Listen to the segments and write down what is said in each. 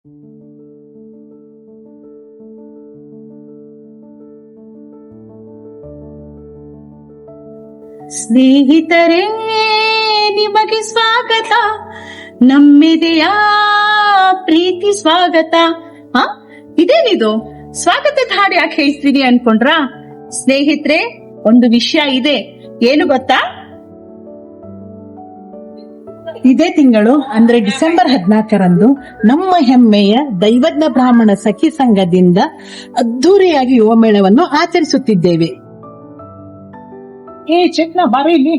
ಸ್ನೇಹಿತರೇ, ನಿಮಗೆ ಸ್ವಾಗತ. ನಮ್ಮೆದೆಯ ಪ್ರೀತಿ ಸ್ವಾಗತ. ಹ? ಇದೇನಿದು? ಸ್ವಾಗತದ ಹಾಡು ಯಾಕೆ ಹೇಳ್ತೀನಿ ಅನ್ಕೊಂಡ್ರಾ? ಸ್ನೇಹಿತರೆ, ಒಂದು ವಿಷಯ ಇದೆ. ಏನು ಗೊತ್ತಾ? ಇದೇ ತಿಂಗಳು ಅಂದ್ರೆ ಡಿಸೆಂಬರ್ ಹದಿನಾಲ್ಕರಂದು ನಮ್ಮ ಹೆಮ್ಮೆಯ ದೈವಜ್ಞ ಬ್ರಾಹ್ಮಣ ಸಖಿ ಸಂಘದಿಂದ ಅದ್ದೂರಿಯಾಗಿ ಯುವ ಮೇಳವನ್ನು ಆಚರಿಸುತ್ತಿದ್ದೇವೆ. ಏ ಚೇತನ ಬಾರಿ ಇಲ್ಲಿ.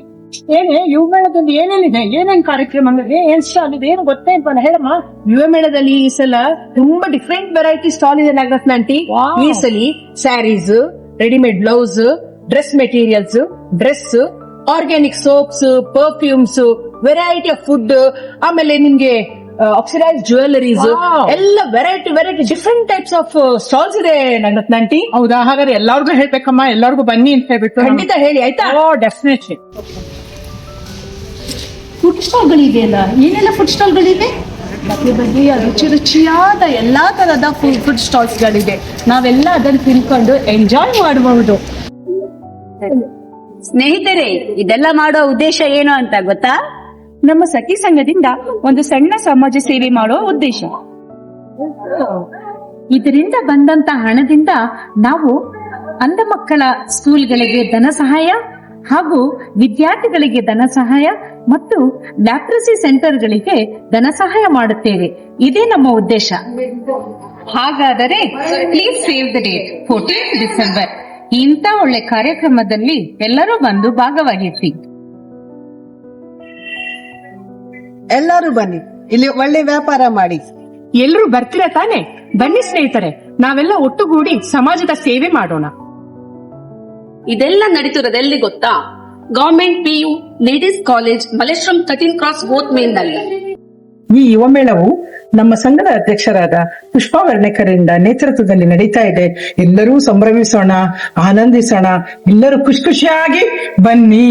ಏನೇ ಯುವ ಮೇಳದಲ್ಲಿ ಏನೇನಿದೆ? ಏನೇನ್ ಕಾರ್ಯಕ್ರಮ ಏನ್ ಸ್ಟಾಲ್ ಇದೆ ಏನು ಗೊತ್ತೇ ಅಂತ ಹೇಳಮ್ಮ. ಯುವ ಮೇಳದಲ್ಲಿ ಈ ಸಲ ತುಂಬಾ ಡಿಫ್ರೆಂಟ್ ವೆರೈಟಿ ಸ್ಟಾಲ್ ಇದೆ ನಾಗರತ್ನ ಆಂಟಿ. ಈ ಸಲ saris readymade blouse dress materials dress organic soaps perfumes variety of food ಆಮೇಲೆ ನಿಮ್ಗೆ ಆಕ್ಸಿಡೈಸ್ ಜ್ಯುವೆಲರೀಸ್ ಎಲ್ಲ variety variety different types of stalls ಇದೆ ನಾಗರತ್ನ ಆಂಟಿ ಹೌದಾ? ಹಾಗಾದ್ರೆ ಎಲ್ಲಾರ್ಗು ಹೇಳ್ಬೇಕಮ್ಮ ಎಲ್ಲಾರ್ಗು ಬನ್ನಿ ಅಂತ ಹೇಳ್ಬಿಟ್ಟು ಖಂಡಿತ ಹೇಳಿ ಆಯ್ತಾ? ಓ ಡೆಫಿನೆಟ್ಲಿ ಫುಡ್ ಸ್ಟಾಲ್ಗಳಿದೆಯಲ್ಲ ಏನೆಲ್ಲ ಫುಡ್ ಸ್ಟಾಲ್ಗಳಿದೆ ಬಗೆ ಬಗೆಯ ರುಚಿ ರುಚಿಯಾದ ಎಲ್ಲಾ ತರದ ಫುಡ್ ಫುಡ್ ಸ್ಟಾಲ್ಸ್ಗಳಿದೆ ನಾವೆಲ್ಲ ಅದನ್ನು ತಿಳ್ಕೊಂಡು ಎಂಜಾಯ್ ಮಾಡಬಹುದು ಸ್ನೇಹಿತರೆ ಇದೆಲ್ಲ ಮಾಡೋ ಉದ್ದೇಶ ಏನು ಅಂತ ಗೊತ್ತಾ? ನಮ್ಮ ಸಖಿ ಸಂಘದಿಂದ ಒಂದು ಸಣ್ಣ ಸಮಾಜ ಸೇವೆ ಮಾಡುವ ಉದ್ದೇಶ. ಇದರಿಂದ ಬಂದಂತ ಹಣದಿಂದ ನಾವು ಅಂಧ ಮಕ್ಕಳ ಸ್ಕೂಲ್ಗಳಿಗೆ ಧನ ಸಹಾಯ ಹಾಗೂ ವಿದ್ಯಾರ್ಥಿಗಳಿಗೆ ಧನ ಸಹಾಯ ಮತ್ತು ಲ್ಯಾಪ್ರಸಿ ಸೆಂಟರ್ಗಳಿಗೆ ಧನ ಸಹಾಯ ಮಾಡುತ್ತೇವೆ. ಇದೇ ನಮ್ಮ ಉದ್ದೇಶ. ಹಾಗಾದರೆ please save the date fourteen December ಇಂಥ ಒಳ್ಳೆ ಕಾರ್ಯಕ್ರಮದಲ್ಲಿ ಎಲ್ಲರೂ ಬಂದು ಭಾಗವಹಿಸಿ ಎಲ್ಲರೂ ಬನ್ನಿ. ಇಲ್ಲಿ ಒಳ್ಳೆ ವ್ಯಾಪಾರ ಮಾಡಿ. ಎಲ್ಲರೂ ಬರ್ತೀರಾ ತಾನೆ? ಬನ್ನಿ ಸ್ನೇಹಿತರೆ ನಾವೆಲ್ಲ ಒಟ್ಟುಗೂಡಿ ಸಮಾಜದ ಸೇವೆ ಮಾಡೋಣ. ಇದೆಲ್ಲ ನಡೀತಿರೋದೆಲ್ಲಿ ಗೊತ್ತಾ? Government PU ladies college Malleshwaram thirteen cross both ಮೇನ್ದಲ್ಲಿ ಈ ಯುವ ಮೇಳವು ನಮ್ಮ ಸಂಘದ ಅಧ್ಯಕ್ಷರಾದ ಪುಷ್ಪಾ ವರ್ಣೇಕರಿಂದ ನೇತೃತ್ವದಲ್ಲಿ ನಡೀತಾ ಇದೆ. ಎಲ್ಲರೂ ಸಂಭ್ರಮಿಸೋಣ ಆನಂದಿಸೋಣ ಎಲ್ಲರೂ ಖುಷಿ ಖುಷಿಯಾಗಿ ಬನ್ನಿ.